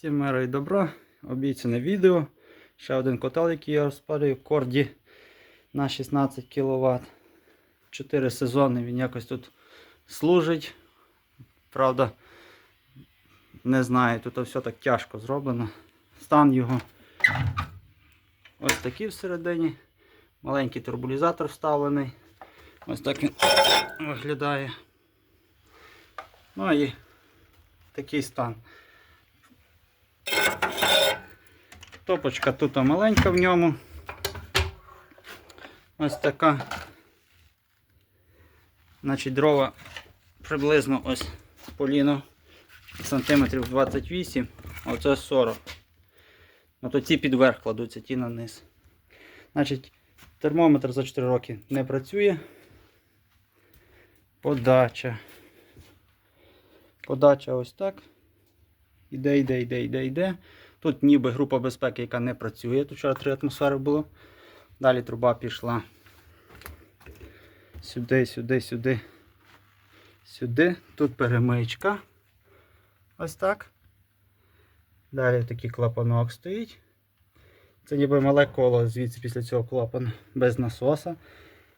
Всім мира і добра. Обіцяне відео. Ще один котел, який я розпалюю, Корді на 16 кВт. 4 сезони він якось тут служить. Правда, не знаю, тут все так тяжко зроблено. Стан його ось такий всередині. Маленький турбулізатор вставлений. Ось так він виглядає. Ну і такий стан. Топочка тут маленька в ньому. Ось така. Значить, дрова приблизно ось поліно сантиметрів 28, а оце 40. Ну то ті підверх кладуться, ті на низ. Значить, термометр за 4 роки не працює. Подача. Подача ось так. Іде, йде, йде, йде, йде. Тут ніби група безпеки, яка не працює. Тут вчора 3 атмосфери було. Далі труба пішла сюди, сюди, сюди, сюди. Тут перемичка. Ось так. Далі такий клапанок стоїть. Це ніби мале коло звідси після цього клапану без насоса.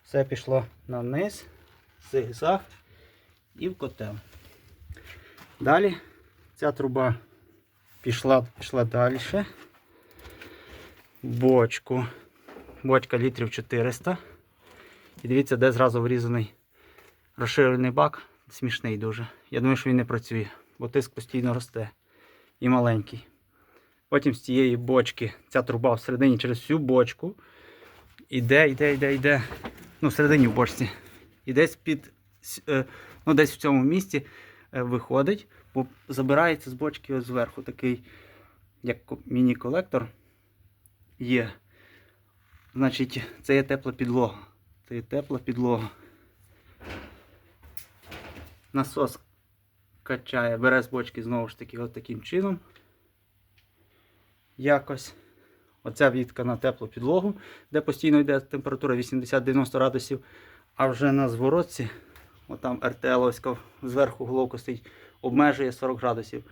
Все пішло на низ, зигзаг і в котел. Далі ця труба пішла, пішла далі. Бочку. Бочка літрів 400. І дивіться, де зразу врізаний розширений бак. Смішний дуже. Я думаю, що він не працює, бо тиск постійно росте. І маленький. Потім з цієї бочки ця труба всередині через всю бочку. Іде, йде, йде, йде. Ну, всередині в бочці. І десь під, е, ну, десь в цьому місці е, виходить, бо забирається з бочки ось зверху такий, як міні-колектор є. Значить, це є тепла підлога. Це є тепла підлога. Насос качає, бере з бочки знову ж таки от таким чином. Якось. Оця вітка на теплу підлогу, де постійно йде температура 80-90 градусів. А вже на зворотці, отам РТЛовська зверху головка стоїть, обмежує 40 градусів.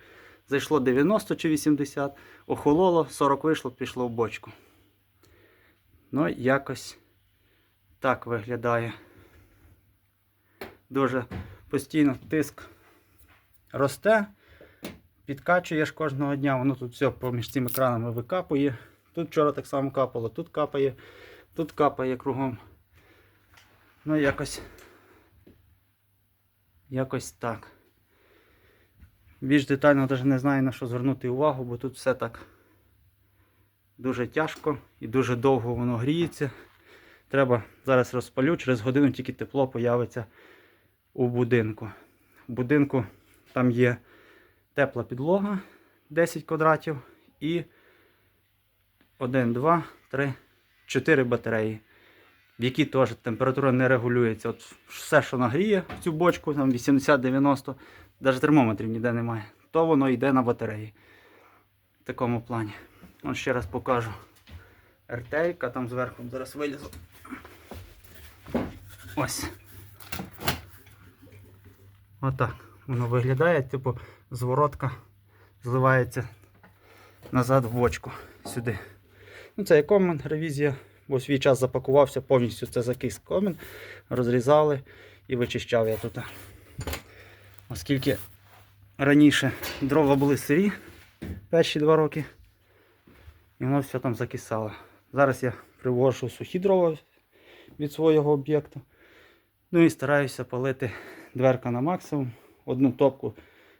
Зайшло 90 чи 80, охололо, 40 вийшло, пішло в бочку. Ну, якось так виглядає. Дуже постійно тиск росте, підкачуєш кожного дня, воно тут все поміж цими кранами викапує. Тут вчора так само капало, тут капає, тут капає кругом. Ну, якось. Якось так. Більш детально навіть не знаю на що звернути увагу, бо тут все так дуже тяжко і дуже довго воно гріється. Треба зараз розпалю, через годину тільки тепло появиться у будинку. В будинку там є тепла підлога 10 квадратів і 1, 2, 3, 4 батареї, в які теж температура не регулюється. От все, що нагріє в цю бочку, там 80-90, навіть термометрів ніде немає, то воно йде на батареї. В такому плані. От ще раз покажу. РТ-ка там зверху зараз вилізу. Ось. Отак воно виглядає, типу зворотка зливається назад в бочку сюди. Ну, це є комен, ревізія, бо свій час запакувався повністю це закис комен, розрізали і вичищав я тут. Оскільки раніше дрова були сирі перші два роки, і воно все там закисало. Зараз я привожу сухі дрова від свого об'єкту. Ну і стараюся палити дверка на максимум. Одну топку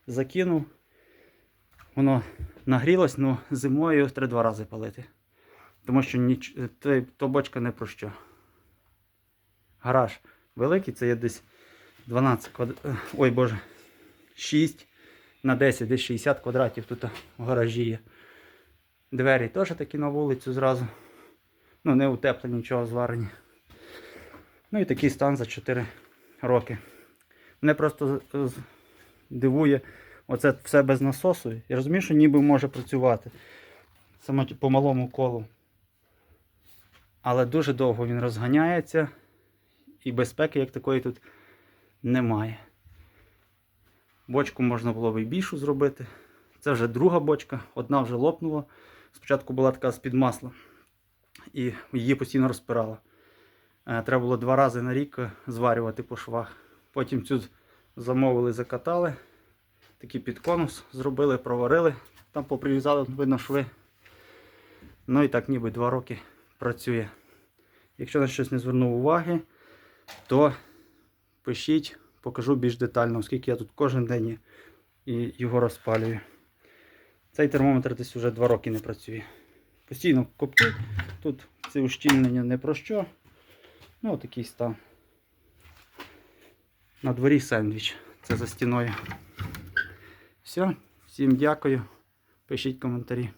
закинув. Воно нагрілось, але зимою його треба два рази палити. Тому що ніч... то, то бочка не про що. Гараж великий, це є десь 12 квадратів. Ой боже, 6 на 10, десь 60 квадратів тут в гаражі є. Двері теж такі на вулицю зразу. Ну, не утеплені, нічого зварені. Ну і такий стан за 4 роки. Мене просто дивує оце все без насосу. Я розумію, що ніби може працювати. Саме по малому колу. Але дуже довго він розганяється. І безпеки як такої тут немає. Бочку можна було б і більшу зробити. Це вже друга бочка, одна вже лопнула. Спочатку була така з-під масла, і її постійно розпирала. Е, Треба було два рази на рік е, зварювати по швах. Потім цю замовили, закатали. Такий під конус зробили, проварили. Там поприрізали, видно, шви. Ну і так ніби два роки працює. Якщо на щось не звернув уваги, то пишіть, покажу більш детально, оскільки я тут кожен день його розпалюю. Цей термометр десь вже два роки не працює. Постійно коптить. Тут це ущільнення не про що. Ну, такий стан. На дворі сендвіч. Це за стіною. Все, всім дякую. Пишіть коментарі.